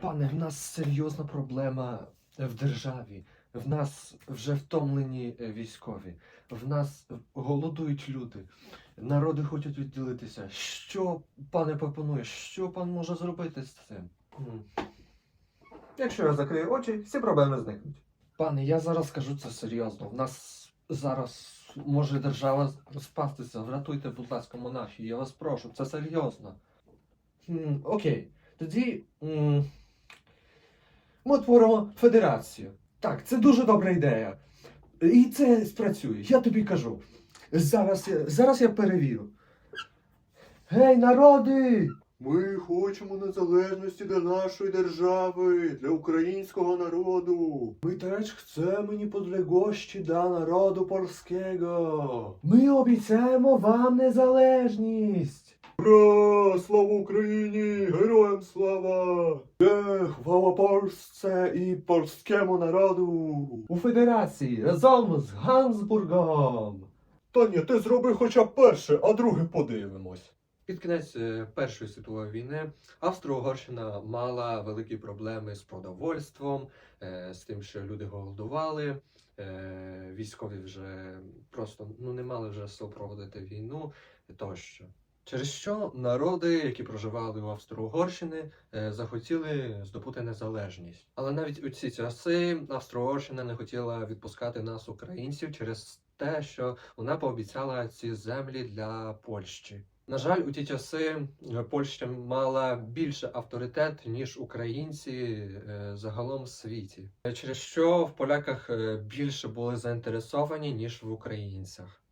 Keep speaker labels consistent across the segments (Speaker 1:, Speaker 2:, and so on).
Speaker 1: Пане, в нас серйозна проблема в державі. В нас вже втомлені е, військові. В нас голодують люди. Народи хочуть відділитися. Що, пане, пропонує? Що пан може зробити з цим?
Speaker 2: Якщо я закрию очі, всі проблеми зникнуть.
Speaker 1: Пане, я зараз кажу це серйозно. В нас зараз може держава розпастися. Врятуйте, будь ласка, монархію. Я вас прошу, це серйозно. Окей. Тоді ми творимо федерацію. Так, це дуже добра ідея. І це спрацює, я тобі кажу. Зараз я, зараз я перевірю. Гей, народи!
Speaker 2: Ми хочемо незалежності для нашої держави, для українського народу.
Speaker 1: Ми теж chcemy niepodległości dla народу польського. Ми обіцяємо вам незалежність.
Speaker 2: Ура! Слава Україні! Героям слава! Хвала Польsce і польському народу!
Speaker 1: У федерації разом з Гансбургом.
Speaker 2: Та ні, ти зроби хоча б перше, а друге подивимось.
Speaker 1: Під кінець е, Першої світової війни Австро-Угорщина мала великі проблеми з продовольством, е, з тим, що люди голодували. е, Військові вже просто ну, не мали вже проводити війну тощо. Через що народи, які проживали у Австро-Угорщини, е, захотіли здобути незалежність. Але навіть у ці часи Австро-Угорщина не хотіла відпускати нас, українців, через те, що вона пообіцяла ці землі для Польщі. На жаль, у ті часи е, Польща мала більше авторитет, ніж українці е, загалом в світі, через що в поляках більше були заінтересовані, ніж в українцях.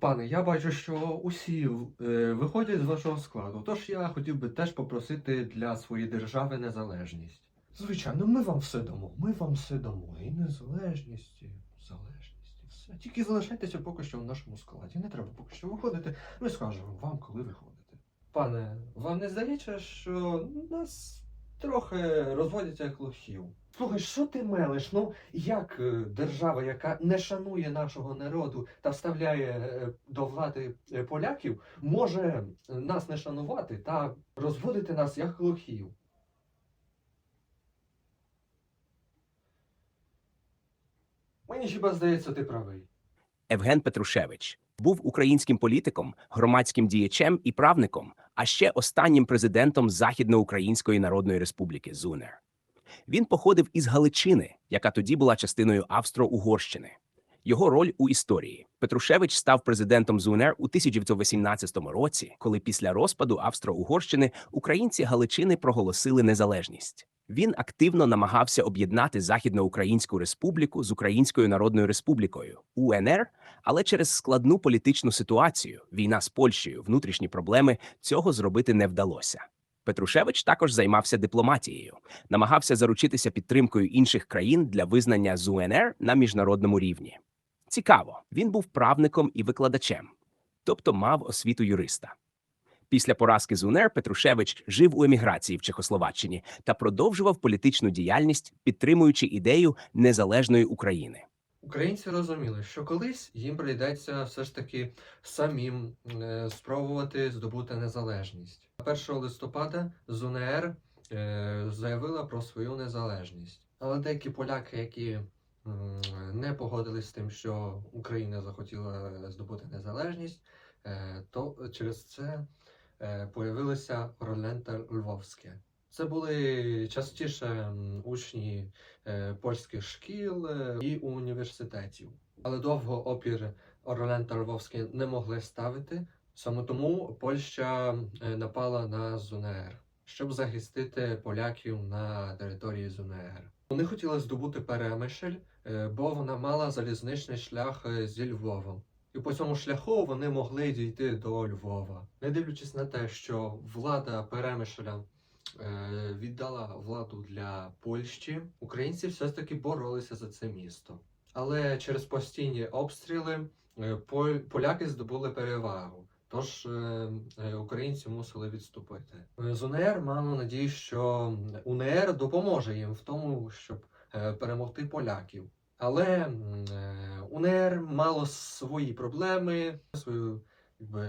Speaker 1: Пане, я бачу, що усі е, виходять з вашого складу, тож я хотів би теж попросити для своєї держави незалежність. Звичайно, ми вам все дамо. Ми вам все дамо. І незалежність, і залежність, і все. Тільки залишайтеся поки що в нашому складі. Не треба поки що виходити. Ми скажемо вам, коли виходите. Пане, вам не здається, що нас трохи розводять як лохів? Слухай, що ти мелиш? Ну як е, держава, яка не шанує нашого народу та вставляє е, до влади е, поляків, може нас не шанувати та розводити нас як лохів? Мені хіба здається, ти правий.
Speaker 3: Евген Петрушевич був українським політиком, громадським діячем і правником, а ще останнім президентом Західноукраїнської Народної Республіки ЗУНЕР. Він походив із Галичини, яка тоді була частиною Австро-Угорщини. Його роль у історії Петрушевич став президентом ЗУНР у 1918 році, коли після розпаду Австро-Угорщини українці Галичини проголосили незалежність. Він активно намагався об'єднати Західноукраїнську республіку з Українською Народною Республікою УНР, але через складну політичну ситуацію, війна з Польщею, внутрішні проблеми цього зробити не вдалося. Петрушевич також займався дипломатією, намагався заручитися підтримкою інших країн для визнання з УНР на міжнародному рівні. Цікаво, він був правником і викладачем, тобто мав освіту юриста. Після поразки з УНР Петрушевич жив у еміграції в Чехословаччині та продовжував політичну діяльність, підтримуючи ідею незалежної України.
Speaker 1: Українці розуміли, що колись їм прийдеться все ж таки самим е, спробувати здобути незалежність. 1 листопада ЗУНР е, заявила про свою незалежність. Але деякі поляки, які не погодились з тим, що Україна захотіла здобути незалежність, е, то через це появилося Орленте Львовське. Це були частіше учні е, польських шкіл е, і університетів. Але довго опір Орлен та Львовський не могли ставити. Саме тому Польща е, напала на ЗУНР, щоб захистити поляків на території ЗУНР. Вони хотіли здобути Перемишль, е, бо вона мала залізничний шлях е, зі Львовом. І по цьому шляху вони могли дійти до Львова, не дивлячись на те, що влада Перемишля е, віддала владу для Польщі, українці все ж таки боролися за це місто. Але через постійні обстріли е, поляки здобули перевагу. Тож е, українці мусили відступити. З УНР мало надію, що УНР допоможе їм в тому, щоб перемогти поляків. Але е, УНР мало свої проблеми, свою якби,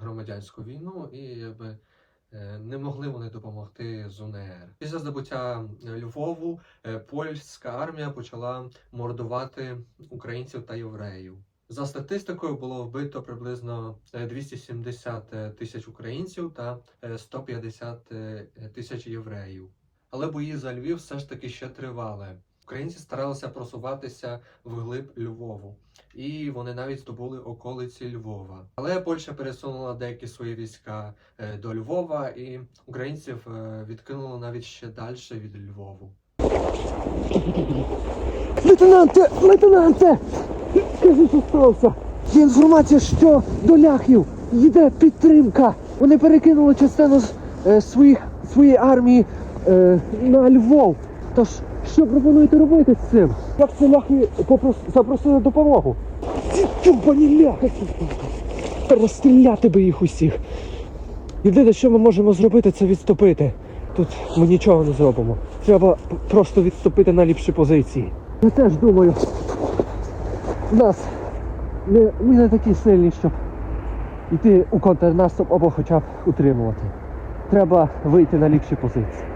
Speaker 1: громадянську війну і якби, Е, Не могли вони допомогти з УНР. Після здобуття Львову е, польська армія почала мордувати українців та євреїв. За статистикою було вбито приблизно е, 270 тисяч українців та е, 150 е, тисяч євреїв. Але бої за Львів все ж таки ще тривали. Українці старалися просуватися вглиб Львову, і вони навіть здобули околиці Львова. Але Польща пересунула деякі свої війська е, до Львова, і українців е, відкинуло навіть ще далі від Львову.
Speaker 4: Лейтенанте, лейтенанте! Скажи, що сталося? Є інформація, що до ляхів йде підтримка. Вони перекинули частину е, своїх, своєї армії на Львов. Тож, що пропонуєте робити з цим? Як це ляхи попрос- запросили допомогу? Ці тюбані ляхи! Розстріляти би їх усіх. Єдине, що ми можемо зробити, це відступити. Тут ми нічого не зробимо. Треба просто відступити на ліпші позиції. Я теж думаю, нас не, ми не такі сильні, щоб йти у контрнаступ або хоча б утримувати. Треба вийти на ліпші позиції.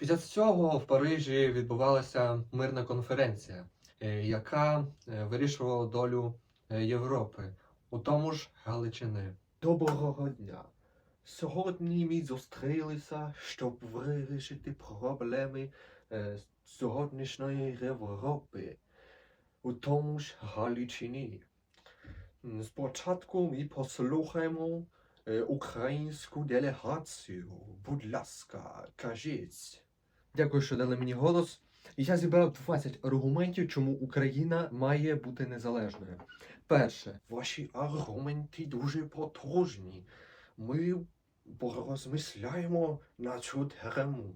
Speaker 1: Після цього в Парижі відбувалася мирна конференція, е, яка е, вирішувала долю е, Європи, у тому ж Галичини.
Speaker 2: Доброго дня. Сьогодні ми зустрілися, щоб вирішити проблеми сьогоднішньої Європи, у тому ж Галичині. Спочатку ми послухаємо українську делегацію. Будь ласка, кажіть.
Speaker 1: Дякую, що дали мені голос. І Я зібрав 20 аргументів, чому Україна має бути незалежною. Перше,
Speaker 2: Ваші аргументи дуже потужні. Ми порозмисляємо на цю тему.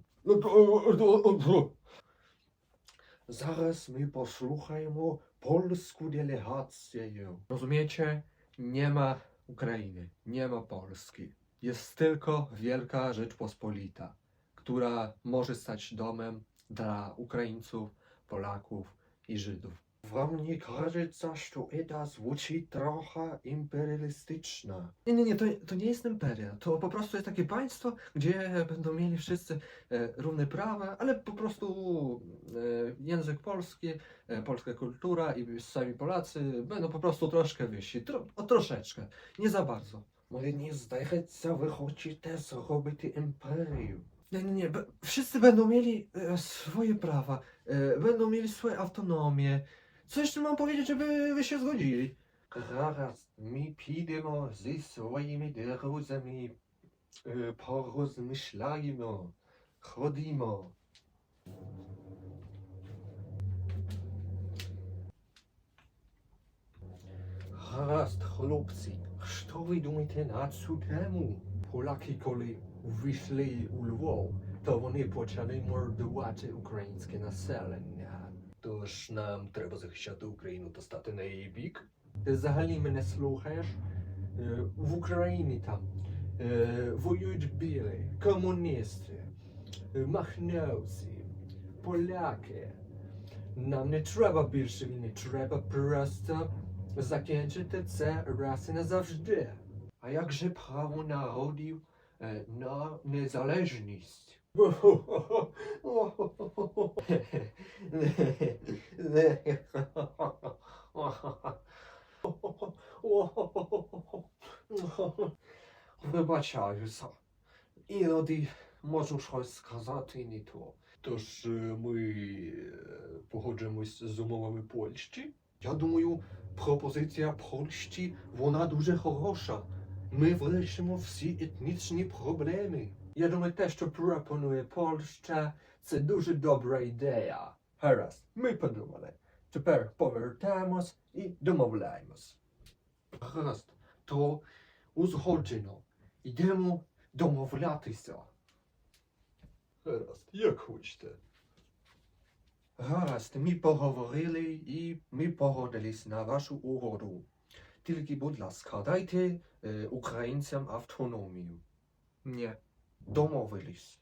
Speaker 2: Зараз ми послухаємо польську делегацію.
Speaker 1: ma Ukrainy, nie ma Polski. Jest tylko Wielka Rzeczpospolita, która może stać domem dla Ukraińców, Polaków i Żydów.
Speaker 2: Вам не кажется, что это звучит trochę imperialistyczne?
Speaker 1: Nie, nie, nie, to, to nie jest imperia. To po prostu jest takie państwo, gdzie będą mieli wszyscy e, równe prawa, ale po prostu e, język polski, e, polska kultura i sami Polacy będą po prostu troszkę wyżsi. Tro, o troszeczkę, nie za bardzo.
Speaker 2: Мені здається, ви хочете зробити імперію.
Speaker 1: Nie, nie, nie. be- Wszyscy będą mieli e, swoje prawa, e, będą mieli swoje autonomię. Co jeszcze mam powiedzieć, żeby wy się zgodzili?
Speaker 2: Зараз ми підемо зі своїми друзями, е, порозмишляємо. Ходімо. Гаразд, хлопці, що ви думаєте на цю тему?
Speaker 1: Polaki, коли Вийшли у Львов, то вони почали мордувати українське населення.
Speaker 2: Тож нам треба захищати Україну та стати на її бік.
Speaker 1: Ти взагалі мене слухаєш? Е, В Україні там е, воюють білі, комуністи, е, махновці, поляки. Нам не треба більше війни, треба просто закінчити це раз і назавжди.
Speaker 2: А як же право народів е, на незалежність? Вибачаюся. Іноді можу щось сказати не то. Тож е, ми е, погоджуємось з умовами Польщі. Я думаю, пропозиція Польщі вона дуже хороша. Ми вирішимо всі етнічні проблеми.
Speaker 1: Я думаю, те, що пропонує Польща, це дуже добра ідея. Гаразд, ми подумали. Тепер повертаємось і домовляємось.
Speaker 2: Гаразд, то узгоджено. Йдемо домовлятися.
Speaker 1: Гаразд, як хочете.
Speaker 2: Гаразд, ми поговорили і ми погодились на вашу угоду. Тільки, будь ласка, дайте е, українцям автономію.
Speaker 1: Ні.
Speaker 2: Домовились.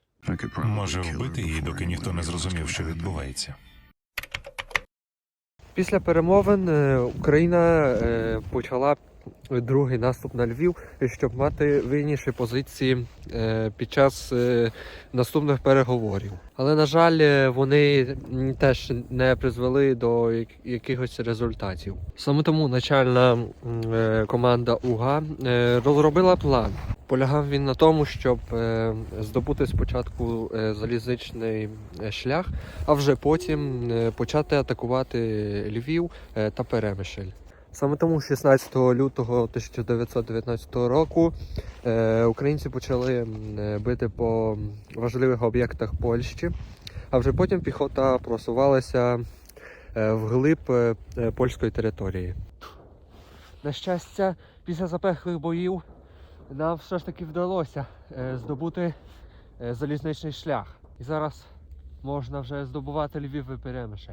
Speaker 5: Може вбити її, доки ніхто не зрозумів, що відбувається.
Speaker 1: Після перемовин е, Україна е, почала другий наступ на Львів, щоб мати вигідніші позиції е, під час е, наступних переговорів. Але на жаль, е, вони теж не призвели до якихось результатів. Саме тому начальна команда УГА розробила план. Полягав він на тому, щоб здобути спочатку залізничний шлях, а вже потім почати атакувати Львів та Перемишль. Саме тому 16 лютого 1919 року е, українці почали е, бити по важливих об'єктах Польщі, а вже потім піхота просувалася е, вглиб польської території.
Speaker 4: На щастя, після запеклих боїв нам все ж таки вдалося здобути залізничний шлях. І зараз можна вже здобувати Львів і Перемишль.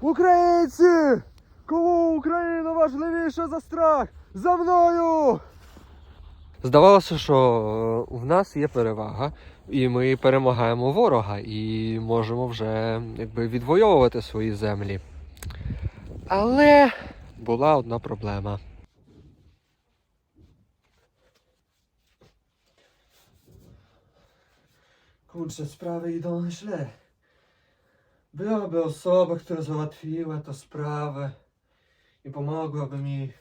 Speaker 4: Українці! Кому Україна важливіша за страх? За мною!
Speaker 1: Здавалося, що е, в нас є перевага, і ми перемагаємо ворога, і можемо вже якби відвоювати свої землі. Але була одна проблема.
Speaker 2: Kurczę, sprawy idą źle. Byłaby osoba, która załatwiła tę sprawę i pomogłaby mi.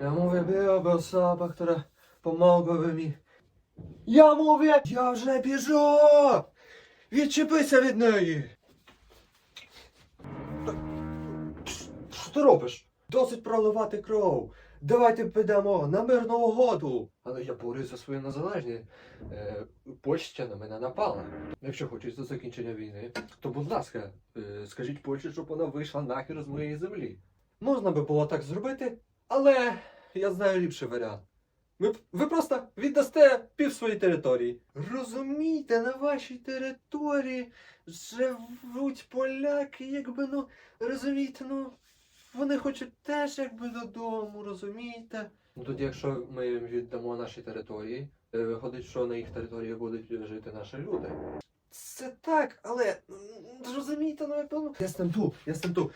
Speaker 2: Ja mówię, byłaby osoba, która pomogłaby mi. Я mówię, я вже біжу! Відчепися від неї! Що ти робиш? Досить проливати кров. Давайте підемо на мирну угоду. Але я борюсь за свою незалежність. Е, Польща на мене напала. Якщо хочуть за закінчення війни, то будь ласка, е, скажіть Польщі, щоб вона вийшла нахер з моєї землі. Можна би було так зробити, але я знаю ліпший варіант. Ви, ви просто віддасте пів своєї території. Розумієте, на вашій території живуть поляки, якби ну розумієте, ну вони хочуть теж якби додому, розумієте? Ну тоді, якщо ми їм віддамо наші території, е, виходить, що на їх території будуть жити наші люди. Це так, ale м, розумієте, no jakby... Jestem tu, jestem tu.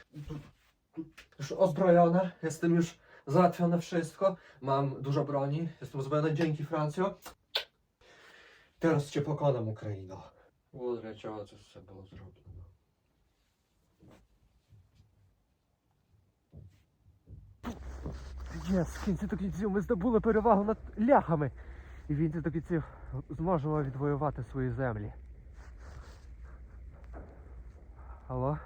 Speaker 2: Już ozbrojona, jestem już załatwione wszystko. Mam dużo broni, jestem uzbrojony dzięki Francjo. Teraz cię pokonam, Ukraino.
Speaker 1: От для чого це все було зроблено.
Speaker 4: Єс, в кінці до кінців ми здобули перевагу над ляхами. І в кінці до кінців зможемо відвоювати свої землі. Алло?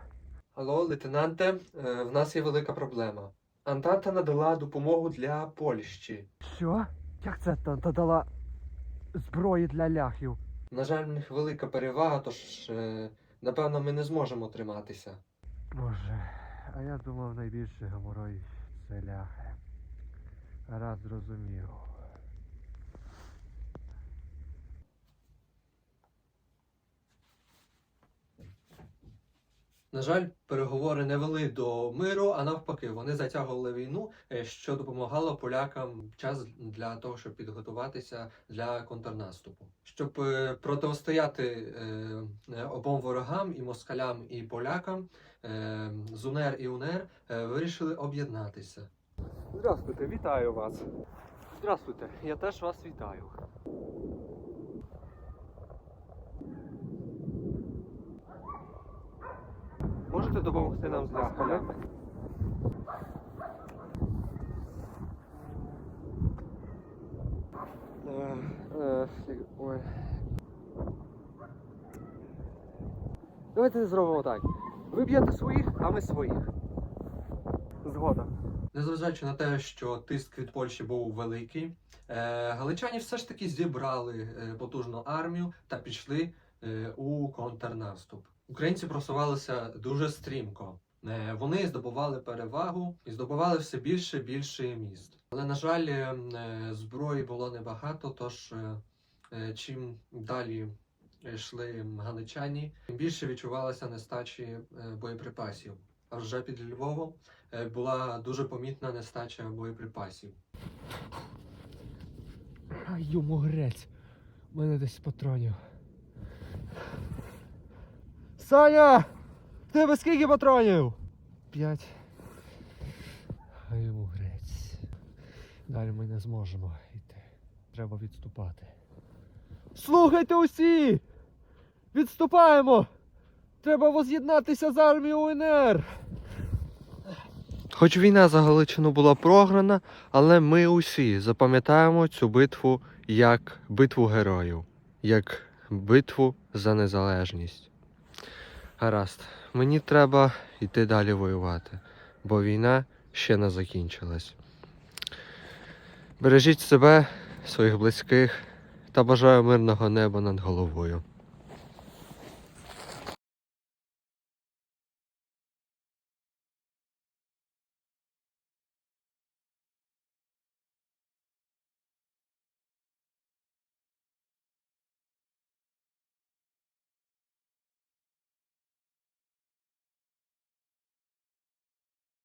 Speaker 1: Алло, лейтенанте, е, в нас є велика проблема. Антанта надала допомогу для Польщі.
Speaker 4: Що? Як це та, та дала зброї для ляхів?
Speaker 1: На жаль, в них велика перевага, тож е, напевно ми не зможемо триматися.
Speaker 4: Боже, а я думав найбільше геморой це ляхи. Раз зрозумів.
Speaker 1: На жаль, переговори не вели до миру, а навпаки, вони затягували війну, е, що допомагало полякам час для того, щоб підготуватися для контрнаступу. Щоб е, протистояти е, обом ворогам і москалям, і полякам, ЗУНЕР і УНЕР вирішили об'єднатися.
Speaker 4: Здравствуйте, вітаю вас. Здравствуйте, я теж вас вітаю.
Speaker 1: Можете допомогти нам з ляхами?
Speaker 4: Ой. Давайте зробимо так. Ви б'єте своїх, а ми своїх.
Speaker 1: Незважаючи на те, що тиск від Польщі був великий, е, галичані все ж таки зібрали е, потужну армію та пішли е, у контрнаступ. Українці просувалися дуже стрімко. Вони здобували перевагу і здобували все більше і більше міст. Але, на жаль, зброї було небагато, тож чим далі йшли галичані, тим більше відчувалася нестачі боєприпасів. А вже під Львовом була дуже помітна нестача боєприпасів.
Speaker 4: Ай, йому грець. У мене десь патронів. Саня! В тебе скільки патронів? П'ять. А йому грець. Далі ми не зможемо йти. Треба відступати. Слухайте усі! Відступаємо! Треба воз'єднатися з армією УНР!
Speaker 1: Хоч війна за Галичину була програна, але ми усі запам'ятаємо цю битву як битву героїв, як битву за незалежність. Гаразд, мені треба йти далі воювати, бо війна ще не закінчилась. Бережіть себе, своїх близьких та бажаю мирного неба над головою.